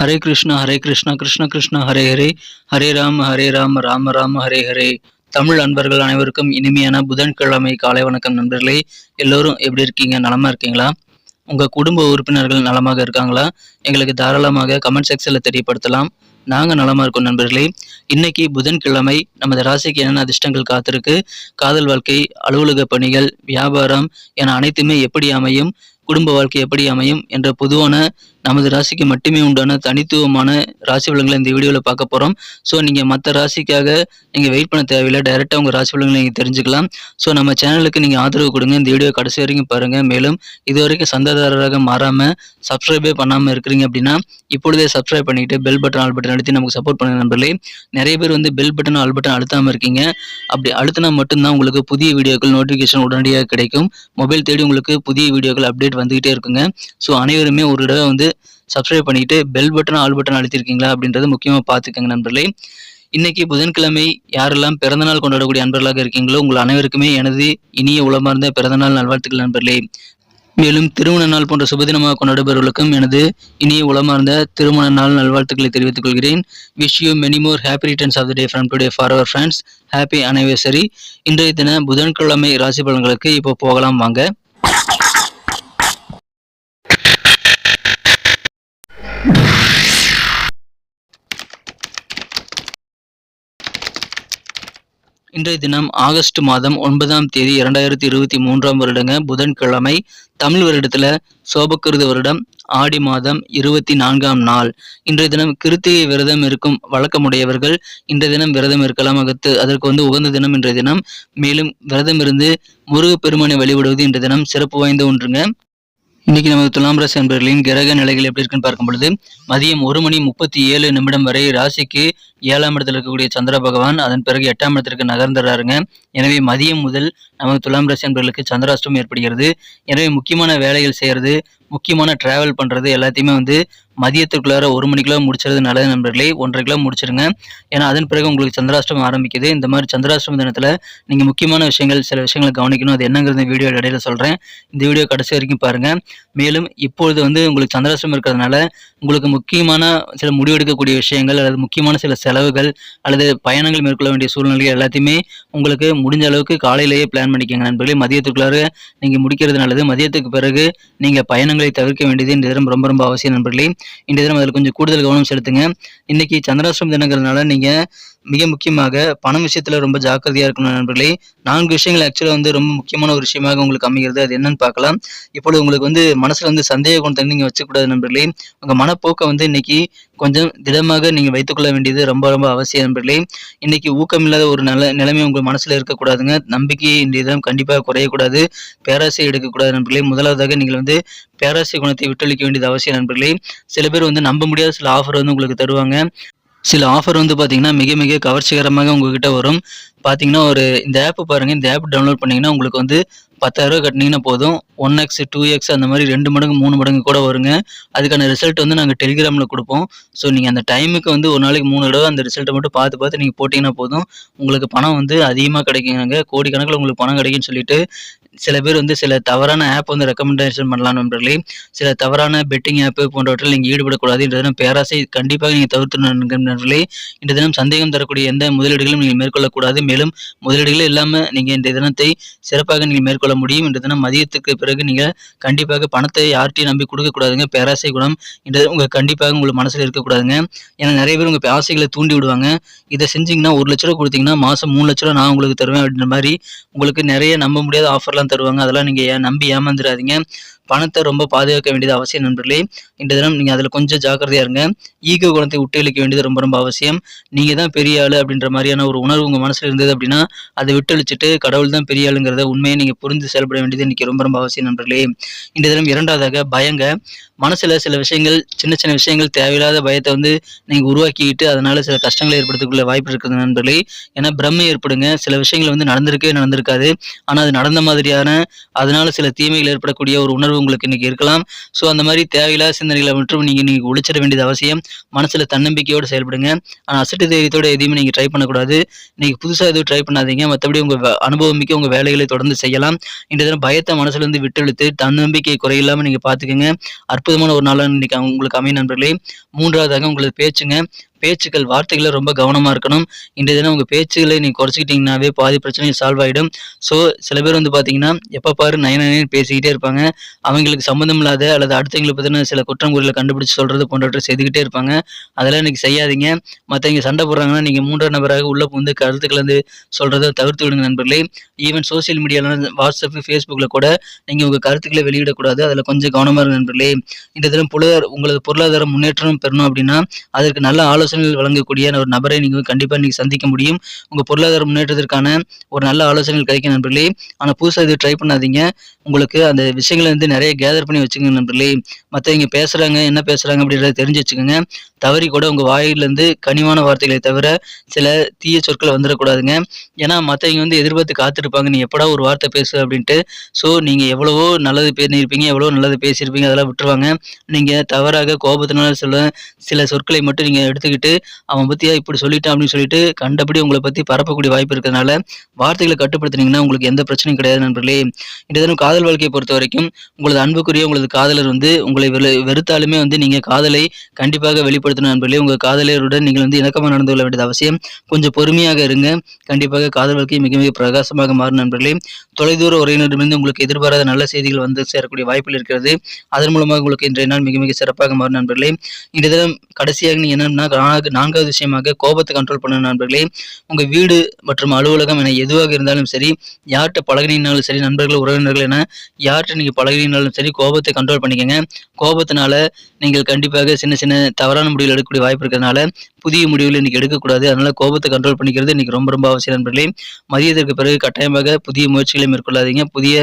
ஹரே கிருஷ்ணா ஹரே கிருஷ்ணா கிருஷ்ண கிருஷ்ணா ஹரே ஹரே. ஹரே ராம ஹரே ராம ராம ராம ஹரே ஹரே. தமிழ் அன்பர்கள் அனைவருக்கும் இனிமையான புதன்கிழமை காலை வணக்கம் நண்பர்களே. எல்லோரும் எப்படி இருக்கீங்க? நலமா இருக்கீங்களா? உங்க குடும்ப உறுப்பினர்கள் நலமாக இருக்காங்களா? எங்களுக்கு தாராளமாக கமெண்ட் செக்ஷன்ல தெரியப்படுத்தலாம். நாங்க நலமா இருக்கோம் நண்பர்களே. இன்னைக்கு புதன்கிழமை நமது ராசிக்கு என்னென்ன அதிர்ஷ்டங்கள் காத்திருக்கு? காதல் வாழ்க்கை அலுவலக பணிகள் வியாபாரம் என அனைத்துமே எப்படி அமையும்? குடும்ப வாழ்க்கை எப்படி அமையும்? என்ற பொதுவான நமது ராசிக்கு மட்டுமே உண்டான தனித்துவமான ராசி பலன்களை இந்த வீடியோவில் பார்க்க போகிறோம் ஸோ நீங்கள் மற்ற ராசிக்காக நீங்கள் வெயிட் பண்ண தேவையில்லை. டைரெக்டாக உங்கள் ராசி பலன்களை நீங்கள் தெரிஞ்சுக்கலாம். ஸோ நம்ம சேனலுக்கு நீங்கள் ஆதரவு கொடுங்க. இந்த வீடியோ கடைசி வரைக்கும் பாருங்கள் மேலும் இது வரைக்கும் சந்தாதாரராக மாறாமல் சப்ஸ்கிரைபே பண்ணாமல் இருக்கிறீங்க அப்படின்னா இப்பொழுதே சப்ஸ்கிரைப் பண்ணிட்டு பெல் பட்டன் ஆல் பட்டன் அழுத்தி நமக்கு சப்போர்ட் பண்ணுங்க நண்பர்களே. நிறைய பேர் வந்து பெல் பட்டன் ஆல் பட்டன் அழுத்தாமல் இருக்கீங்க. அப்படி அழுத்தினா மட்டும்தான் உங்களுக்கு புதிய வீடியோக்கள் நோட்டிஃபிகேஷன் உடனடியாக கிடைக்கும். மொபைல் தேடி உங்களுக்கு புதிய வீடியோக்கள் அப்டேட் வந்துகிட்டே இருக்குங்க. ஸோ அனைவருமே ஒரு தடவை வந்து சப்ஸ்கிரைப் பண்ணிட்டு பெல் பட்டன் ஆல் பட்டன் அழுத்திருக்கீங்களா அப்படின்றது முக்கியமாக பார்த்துக்கங்க நண்பர்களே. இன்னைக்கு புதன்கிழமை யாரெல்லாம் பிறந்தநாள் கொண்டாடக்கூடிய அன்பர்களாக இருக்கீங்களோ உங்கள் அனைவருக்குமே எனது இனிய உளமார்ந்த பிறந்தநாள் நல்வாழ்த்துக்கள் நண்பர்களே. மேலும் திருமண நாள் போன்ற சுபதினமாக கொண்டாடுபவர்களுக்கும் எனது இனிய உளமார்ந்த திருமண நாள் நல்வாழ்த்துக்களை தெரிவித்துக் கொள்கிறேன். Wish you many more happy returns of the day from today for our friends happy anniversary இன்றைய தின புதன்கிழமை ராசி பலன்களுக்கு இப்போ போகலாம் வாங்க. இன்றைய தினம் ஆகஸ்ட் மாதம் ஒன்பதாம் தேதி இரண்டாயிரத்தி இருபத்தி மூன்றாம் வருடங்க புதன்கிழமை தமிழ் வருடத்துல சோபக்கிருத வருடம் ஆடி மாதம் இருபத்தி நான்காம் நாள். இன்றைய தினம் கிருத்திகை விரதம் இருக்கும் வழக்கமுடையவர்கள் இன்றைய தினம் விரதம் இருக்கலாம் அகத்து. அதற்கு வந்து உகந்த தினம் இன்றைய தினம். மேலும் விரதம் இருந்து முருகப்பெருமானை வழிபடுவது இன்றைய தினம் சிறப்பு வாய்ந்த ஒன்றுங்க. இன்னைக்கு நமது துலாம் ராசி அன்பர்களின் கிரக நிலைகள் எப்படி இருக்குன்னு பார்க்கும் பொழுது மதியம் ஒரு மணி முப்பத்தி ஏழு நிமிடம் வரை ராசிக்கு ஏழாம் இடத்துல இருக்கக்கூடிய சந்திர பகவான் அதன் பிறகு எட்டாம் இடத்திற்கு நகர்ந்துடுறாருங்க. எனவே மதியம் முதல் நமது துலாம் ராசி அன்பர்களுக்கு சந்திராஷ்டம் ஏற்படுகிறது. எனவே முக்கியமான வேலைகள் செய்கிறது முக்கியமான டிராவல் பண்ணுறது எல்லாத்தையுமே வந்து மதியத்துக்குள்ளார ஒரு மணிக்குள்ள முடிச்சிருது நல்லது நண்பர்களே. ஒன்றரை கிலோ முடிச்சிருங்க ஏன்னா அதன் பிறகு உங்களுக்கு சந்திராஷ்டமம் ஆரம்பிக்குது. இந்த மாதிரி சந்திராஷ்டம தினத்தில் நீங்கள் முக்கியமான விஷயங்கள் சில விஷயங்களை கவனிக்கணும். அது என்னங்கிறது வீடியோ இடையில சொல்கிறேன் இந்த வீடியோ கடைசி வரைக்கும் பாருங்கள் மேலும் இப்பொழுது வந்து உங்களுக்கு சந்திராஷ்டமம் இருக்கிறதுனால உங்களுக்கு முக்கியமான சில முடிவெடுக்கக்கூடிய விஷயங்கள் அல்லது முக்கியமான சில செலவுகள் அல்லது பயணங்கள் மேற்கொள்ள வேண்டிய சூழ்நிலைகள் எல்லாத்தையுமே உங்களுக்கு முடிஞ்ச அளவுக்கு காலையிலேயே பிளான் பண்ணிக்கோங்க நண்பர்களே. மதியத்துக்குள்ளார நீங்கள் முடிக்கிறது நல்லது. மதியத்துக்கு பிறகு நீங்கள் பயணங்களை தவிர்க்க வேண்டியது இந்த ரொம்ப ரொம்ப அவசியம் நண்பர்களே. இன்றைய தினம் அதில் கொஞ்சம் கூடுதல் கவனம் செலுத்துங்க. இன்னைக்கு சந்திராஷ்டம் தினங்கிறதுனால நீங்க மிக முக்கியமாக பணம் விஷயத்துல ரொம்ப ஜாக்கிரதையா இருக்கணும் நண்பர்களே. நான்கு விஷயங்கள் ஆக்சுவலாக வந்து ரொம்ப முக்கியமான ஒரு விஷயமாக உங்களுக்கு அமைகிறது. அது என்னன்னு பார்க்கலாம். இப்பொழுது உங்களுக்கு வந்து மனசுல வந்து சந்தேக குணத்தை நீங்க வச்சுக்கூடாது நண்பர்களே. உங்க மனப்போக்கை வந்து இன்னைக்கு கொஞ்சம் திடமாக நீங்க வைத்துக்கொள்ள வேண்டியது ரொம்ப ரொம்ப அவசியம் நண்பர்களே. இன்னைக்கு ஊக்கமில்லாத ஒரு நல்ல நிலைமை உங்க மனசுல இருக்கக்கூடாதுங்க. நம்பிக்கை இன்றைய தினம் கண்டிப்பாக குறையக்கூடாது. பேராசை எடுக்கக்கூடாது நண்பர்களே. முதலாவதாக நீங்கள் வந்து பேராசை குணத்தை விட்டளிக்க வேண்டியது அவசியம் நண்பர்களே. சில பேர் வந்து நம்ப முடியாத சில ஆஃபர் வந்து உங்களுக்கு தருவாங்க. சில ஆஃபர் வந்து பார்த்தீங்கன்னா மிக மிக கவர்ச்சிகரமாக உங்ககிட்ட வரும். பார்த்தீங்கன்னா ஒரு இந்த ஆப் பாருங்கள் இந்த ஆப் டவுன்லோட் பண்ணிங்கன்னா உங்களுக்கு வந்து பத்தாயிரரூவா கட்டினீங்கன்னா போதும். ஒன் எக்ஸ் டூ எக்ஸ் அந்த மாதிரி ரெண்டு மடங்கு மூணு மடங்கு கூட வருங்க. அதுக்கான ரிசல்ட் வந்து நாங்கள் டெலிகிராமில் கொடுப்போம். ஸோ நீங்கள் அந்த டைமுக்கு வந்து ஒரு நாளைக்கு மூணு தடவை அந்த ரிசல்ட்டை மட்டும் பார்த்து பார்த்து நீங்கள் போட்டிங்கன்னா போதும். உங்களுக்கு பணம் வந்து அதிகமாக கிடைக்குங்க. கோடிக்கணக்கில் உங்களுக்கு பணம் கிடைக்குன்னு சொல்லிட்டு சில பேர் வந்து சில தவறான ஆப் வந்து ரெக்கமெண்டேஷன் பண்ணலாம் நண்பர்களே. சில தவறான பெட்டிங் ஆப் போன்றவற்றில் நீங்கள் ஈடுபடக்கூடாது. இன்ற தினம் பேராசை கண்டிப்பாக நீங்கள் தவிர்த்து நண்பர்களே. இன்று தினம் சந்தேகம் தரக்கூடிய எந்த முதலீடுகளும் நீங்கள் மேற்கொள்ளக்கூடாது. மேலும் முதலீடுகளே இல்லாமல் நீங்கள் இந்த தினத்தை சிறப்பாக நீங்கள் மேற்கொள்ள முடியும். இந்த தினம் மதியத்துக்கு பிறகு நீங்கள் கண்டிப்பாக பணத்தை யார்ட்டையும் நம்பி கொடுக்கக்கூடாதுங்க பேராசை குணம். இன்று உங்கள் கண்டிப்பாக உங்களுக்கு மனசில் இருக்கக்கூடாதுங்க ஏன்னா நிறைய பேர் உங்கள் ஆசைகளை தூண்டி விடுவாங்க. இதை செஞ்சிங்கன்னா ஒரு லட்ச ரூபா கொடுத்தீங்கன்னா மாதம் மூணு லட்ச ரூபா நான் உங்களுக்கு தருவேன் அப்படின்ற மாதிரி உங்களுக்கு நிறைய நம்ப முடியாத ஆஃபர்லாம் தருவாங்க. அதெல்லாம் நீங்கள் நம்பி ஏமாந்துடாதீங்க. பணத்தை ரொம்ப பாதுகாக்க வேண்டியது அவசியம் நண்பர்களே. இந்த தினம் நீங்கள் அதில் கொஞ்சம் ஜாக்கிரதையா இருங்க. ஈகோ குணத்தை விட்டளிக்க வேண்டியது ரொம்ப ரொம்ப அவசியம். நீங்கள் தான் பெரிய ஆள் அப்படின்ற மாதிரியான ஒரு உணர்வு உங்கள் மனசில் இருந்தது அப்படின்னா அதை விட்டழிச்சிட்டு கடவுள் தான் பெரிய ஆளுங்கிறத உண்மையை நீங்கள் புரிந்து செயல்பட வேண்டியது இன்றைக்கி ரொம்ப ரொம்ப அவசியம் நண்பர்களே. இந்த தினம் இரண்டாவதாக பயங்க. மனசில் சில விஷயங்கள் சின்ன சின்ன விஷயங்கள் தேவையில்லாத பயத்தை வந்து நீங்கள் உருவாக்கிக்கிட்டு அதனால் சில கஷ்டங்களை ஏற்படுத்தக்கூடிய வாய்ப்பு இருக்குது நண்பர்களே. ஏன்னா பிரம்மை ஏற்படுங்க. சில விஷயங்கள் வந்து நடந்திருக்கவே நடந்திருக்காது. ஆனால் அது நடந்த மாதிரியான அதனால் சில தீமைகள் ஏற்படக்கூடிய ஒரு உணர்வு உங்களுக்கு இன்னைக்கு இருக்கலாம். ஸோ அந்த மாதிரி தேவையில்லாத சிந்தனைகளை மற்றும் நீங்கள் நீங்கள் ஒழிச்சிட வேண்டியது அவசியம். மனசில் தன்னம்பிக்கையோடு செயல்படுங்க. ஆனால் அசட்டு தைரியத்தோட எதையுமே நீங்கள் ட்ரை பண்ணக்கூடாது. இன்னைக்கு புதுசாக எதுவும் ட்ரை பண்ணாதீங்க. மற்றபடி உங்கள் அனுபவம் மிக்க உங்கள் வேலைகளை தொடர்ந்து செய்யலாம். இன்றைய தினம் பயத்தை மனசுலேருந்து விட்டெழுத்து தன்னம்பிக்கை குறையில்லாமல் நீங்கள் பார்த்துக்கோங்க அற்புதமான ஒரு நாளாக இன்னைக்கு உங்களுக்கு அமையும் நண்பர்களே. மூன்றாவதாக உங்களுக்கு பேச்சுங்க. பேச்சுக்கள் வார்த்தைகளை ரொம்ப கவனமாக இருக்கணும். இன்றைய தினம் உங்கள் பேச்சுகளை நீங்கள் குறைச்சிக்கிட்டிங்கனாவே பாதி பிரச்சனையும் சால்வ் ஆகிடும் ஸோ சில பேர் வந்து பார்த்தீங்கன்னா எப்போ பாரு நயன் நயன் பேசிக்கிட்டே இருப்பாங்க. அவங்களுக்கு சம்மந்தம் இல்லாத அல்லது அடுத்தவங்களை பற்றின சில குற்றம் குறைகளை கண்டுபிடிச்சு சொல்கிறது போன்றவற்றை செய்துக்கிட்டே இருப்பாங்க. அதெல்லாம் இன்றைக்கி செய்யாதீங்க. மற்றவங்க சண்டை போடுறாங்கன்னா நீங்கள் மூன்றாம் நபராக உள்ளே வந்து கருத்துக்களை வந்து சொல்கிறத தவிர்த்து விடுங்க நண்பர்களே. ஈவன் சோசியல் மீடியாவில் வாட்ஸ்அப் ஃபேஸ்புக்கில் கூட நீங்கள் உங்கள் கருத்துக்களை வெளியிடக்கூடாது. அதில் கொஞ்சம் கவனமாக இருங்க நண்பர்களே. இந்த தினம் பொருளாதார உங்களது பொருளாதார முன்னேற்றம் பெறணும் அப்படின்னா அதற்கு நல்ல ஆலோசனை ஆலோசனைகள் வழங்கக்கூடிய ஒரு நபரை நீங்கள் கண்டிப்பாக இன்றைக்கி சந்திக்க முடியும். உங்கள் பொருளாதார முன்னேற்றத்திற்கான ஒரு நல்ல ஆலோசனைகள் கிடைக்கும் நண்பர்களே. ஆனால் புதுசாக இது ட்ரை பண்ணாதீங்க. உங்களுக்கு அந்த விஷயங்களை வந்து நிறைய கேதர் பண்ணி வச்சுக்கோங்க நண்பர்களே. மற்றவங்க பேசுகிறாங்க என்ன பேசுகிறாங்க அப்படின்றத தெரிஞ்சு வச்சுக்கோங்க. தவறி கூட உங்கள் வாயிலேருந்து கனிவான வார்த்தைகளை தவிர சில தீய சொற்களை வந்துடக்கூடாதுங்க. ஏன்னா மற்றவங்க வந்து எதிர்பார்த்து காத்திருப்பாங்க. நீ எப்படா ஒரு வார்த்தை பேசு அப்படின்ட்டு. ஸோ நீங்கள் எவ்வளவோ நல்லது பேசியிருப்பீங்க எவ்வளோ நல்லது பேசியிருப்பீங்க அதெல்லாம் விட்டுருவாங்க. நீங்கள் தவறாக கோபத்தினால சொல்ல சில சொற்களை மட்டும் நீங்கள் எடுத்துக்கிட்டு அவன் பத்தியா இப்படி சொல்லிட்டான்? அப்படின்னு சொல்லிட்டு கண்டபடி உங்களை பற்றி பரப்பக்கூடிய வாய்ப்பு இருக்கிறதுனால வார்த்தைகளை கட்டுப்படுத்துனீங்கன்னா உங்களுக்கு எந்த பிரச்சனையும் கிடையாது நண்பர்களே. இந்த தினம் காதல் வாழ்க்கையை பொறுத்த வரைக்கும் உங்களது அன்புக்குரிய உங்களது காதலர் வந்து உங்களை வெறுத்தாலுமே வந்து நீங்க காதலை கண்டிப்பாக வெளிப்படுத்தணும் நண்பர்களே. உங்கள் காதலருடன் நீங்கள் வந்து இணக்கமாக நடந்து கொள்ள வேண்டியது அவசியம். கொஞ்சம் பொறுமையாக இருங்க. கண்டிப்பாக காதல் வாழ்க்கை மிக மிக பிரகாசமாக மாறும் நண்பர்களே. தொலைதூர உரையினரிடமிருந்து உங்களுக்கு எதிர்பாராத நல்ல செய்திகள் வந்து சேரக்கூடிய வாய்ப்பில் இருக்கிறது. அதன் மூலமாக உங்களுக்கு இன்றைய நாள் மிக மிக சிறப்பாக மாறும் நண்பர்களே. இந்த தினம் கடைசியாக நீ என்னன்னா நான்காவது விஷயமாக கோபத்தை கண்ட்ரோல் பண்ண நண்பர்களே உங்கள் வீடு மற்றும் அலுவலகம் என எதுவாக இருந்தாலும் சரி யார்கிட்ட பழகினாலும் சரி நண்பர்கள் உறவினர்கள் என யார்கிட்ட நீங்கள் பழகினாலும் சரி கோபத்தை கண்ட்ரோல் பண்ணிக்கோங்க. கோபத்தினால நீங்கள் கண்டிப்பாக சின்ன சின்ன தவறான முடிவுகள் எடுக்கக்கூடிய வாய்ப்பு இருக்கிறதுனால புதிய முடிவுகள் இன்னைக்கு எடுக்கக்கூடாது. அதனால கோபத்தை கண்ட்ரோல் பண்ணிக்கிறது இன்னைக்கு ரொம்ப ரொம்ப அவசியம் நண்பர்களே. மதியத்திற்கு பிறகு கட்டாயமாக புதிய முயற்சிகளை மேற்கொள்ளாதீங்க. புதிய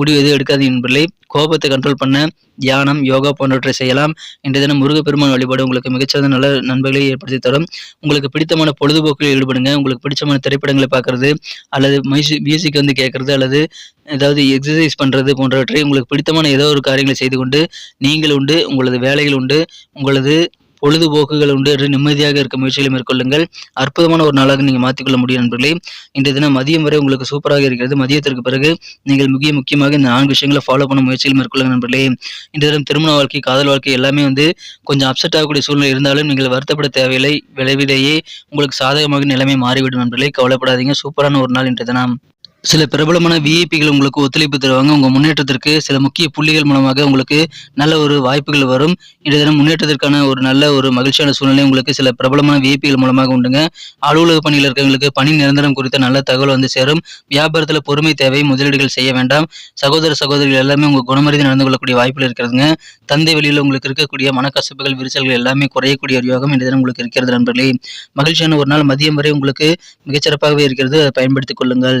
முடிவு எதுவும் எடுக்காதீங்க நண்பர்களே. கோபத்தை கண்ட்ரோல் பண்ண தியானம் யோகா போன்றவற்றை செய்யலாம். இன்றைய தினம் முருகப்பெருமான் வழிபாடு உங்களுக்கு மிகச்சிறந்த நல்ல நண்பர்களை ஏற்படுத்தி தரும். உங்களுக்கு பிடித்தமான பொழுதுபோக்கில் ஈடுபடுங்க. உங்களுக்கு பிடிச்சமான திரைப்படங்களை பார்க்கறது அல்லது மியூசிக் வந்து கேட்கறது அல்லது ஏதாவது எக்ஸசைஸ் பண்ணுறது போன்றவற்றை உங்களுக்கு பிடித்தமான ஏதோ ஒரு காரியங்களை செய்து கொண்டு நீங்கள் உண்டு உங்களது வேலைகள் உண்டு உங்களது பொழுதுபோக்குகள் உண்டு என்று நிம்மதியாக இருக்க முயற்சிகளை மேற்கொள்ளுங்கள். அற்புதமான ஒரு நாளாக நீங்கள் மாற்றிக்கொள்ள முடியும் நண்பர்களே. இன்றைய தினம் மதியம் வரை உங்களுக்கு சூப்பராக இருக்கிறது. மதியத்திற்கு பிறகு நீங்கள் மிக முக்கியமாக இந்த நான்கு விஷயங்களை ஃபாலோ பண்ண முயற்சிகள் மேற்கொள்ளுங்க நண்பர்களே. இன்றைய தினம் திருமண வாழ்க்கை காதல் வாழ்க்கை எல்லாமே வந்து கொஞ்சம் அப்செட் ஆகக்கூடிய சூழ்நிலை இருந்தாலும் நீங்கள் வருத்தப்பட தேவையில்லை. விளைவிலேயே உங்களுக்கு சாதகமாக நிலைமை மாறிவிடும் நண்பர்களே. கவலைப்படாதீங்க. சூப்பரான ஒரு நாள் இன்றைய தினம். சில பிரபலமான விஐபிகள் உங்களுக்கு ஒத்துழைப்பு தருவாங்க. உங்கள் முன்னேற்றத்திற்கு சில முக்கிய புள்ளிகள் மூலமாக உங்களுக்கு நல்ல ஒரு வாய்ப்புகள் வரும். இன்றைய தினம் முன்னேற்றத்திற்கான ஒரு நல்ல ஒரு மகிழ்ச்சியான சூழ்நிலை உங்களுக்கு சில பிரபலமான விஐபிகள் மூலமாக உண்டுங்க. அலுவலக பணியில் இருக்கிறவங்களுக்கு பணி நிரந்தரம் குறித்த நல்ல தகவல் வந்து சேரும். வியாபாரத்தில் பொறுமை தேவை முதலீடுகள் செய்ய வேண்டாம். சகோதர சகோதரிகள் எல்லாமே உங்கள் குணமறிந்து நடந்து கொள்ளக்கூடிய வாய்ப்புகள் இருக்கிறதுங்க. தந்தை வெளியில் உங்களுக்கு இருக்கக்கூடிய மனக்கசப்புகள் விரிசல்கள் எல்லாமே குறையக்கூடிய ஒரு யோகம் இன்றைய தினம் உங்களுக்கு இருக்கிறது நண்பர்களே. மகிழ்ச்சியான ஒரு நாள் மதியம் வரை உங்களுக்கு மிகச்சிறப்பாகவே இருக்கிறது. அதை பயன்படுத்திக் கொள்ளுங்கள்.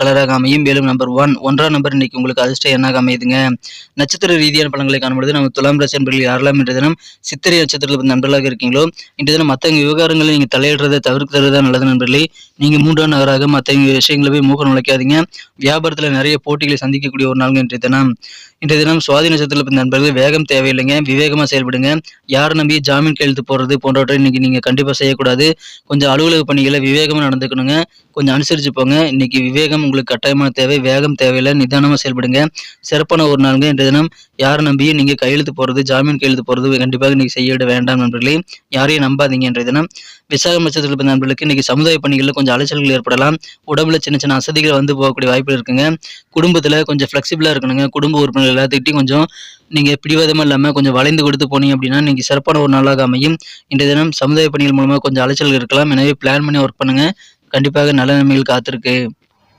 கலராக அமையும் மேலும் நம்பர் ஒன் ஒன்றாம் நம்பர் இன்னைக்கு உங்களுக்கு அதிர்ஷ்ட எண்ணாக அமையுதுங்க நட்சத்திர ரீதியான பலன்களை காணும்பொழுது நம்ம துலாம் ராசி நண்பர்கள் யாரெல்லாம் இன்றைய தினம் சித்திரை நட்சத்திரத்தில் நண்பர்களாக இருக்கீங்களோ இன்றைய தினம் மற்றவங்க விவகாரங்களை நீங்கள் தலையிடுறதை தவிர்க்கிறது தான் நல்லது நண்பர்களே. நீங்கள் மூன்றாம் நகராக மற்றவங்க விஷயங்களை போய் மூக்கம் நுழைக்காதீங்க. வியாபாரத்தில் நிறைய போட்டிகளை சந்திக்கக்கூடிய ஒரு நாள் இன்றைய தினம். இன்றைய தினம் சுவாதி நட்சத்திரத்தில் நண்பர்கள் வேகம் தேவையில்லைங்க. விவேகமாக செயல்படுங்க. யார் நம்பி ஜாமீன் கையெழுத்து போடுறது போன்றவற்றை இன்னைக்கு நீங்கள் கண்டிப்பாக செய்யக்கூடாது. கொஞ்சம் அலுவலக பணிகளை விவேகமாக நடந்துக்கணுங்க. கொஞ்சம் அனுசரித்து போங்க இன்னைக்கு விவேகம் தினம் உங்களுக்கு கட்டாயமான தேவை வேகம் தேவையில்லை நிதானமாக செயல்படுங்க. சிறப்பான ஒரு நாளுங்க இன்றைய தினம். யாரை நம்பியும் நீங்கள் கையெழுத்து போகிறது ஜாமீன் கையெழுத்து போகிறது கண்டிப்பாக நீங்கள் செய்ய வேண்டாம் நண்பர்களே. யாரையும் நம்பாதீங்க இன்றைய தினம். விசாக நட்சத்திரத்தில் பிறந்த நண்பர்களுக்கு இன்னைக்கு சமுதாய பணிகளில் கொஞ்சம் அலைச்சல்கள் ஏற்படலாம். உடம்புல சின்ன சின்ன அசதிகள் வந்து போகக்கூடிய வாய்ப்புகள் இருக்குங்க. குடும்பத்தில் கொஞ்சம் ஃப்ளெக்சிபிளாக இருக்கணுங்க. குடும்ப உறுப்பினர்கள் எல்லாத்துக்கிட்டையும் கொஞ்சம் நீங்கள் பிடிவாதமாக இல்லாமல் கொஞ்சம் வளைந்து கொடுத்து போனீங்க அப்படின்னா நீங்கள் சிறப்பான ஒரு நாளாக அமையும். இன்றைய தினம் சமுதாய பணிகள் மூலமாக கொஞ்சம் அலைச்சல்கள் இருக்கலாம். எனவே பிளான் பண்ணி ஒர்க் பண்ணுங்க. கண்டிப்பாக நல்ல நிலைமைகள் காத்திருக்கு.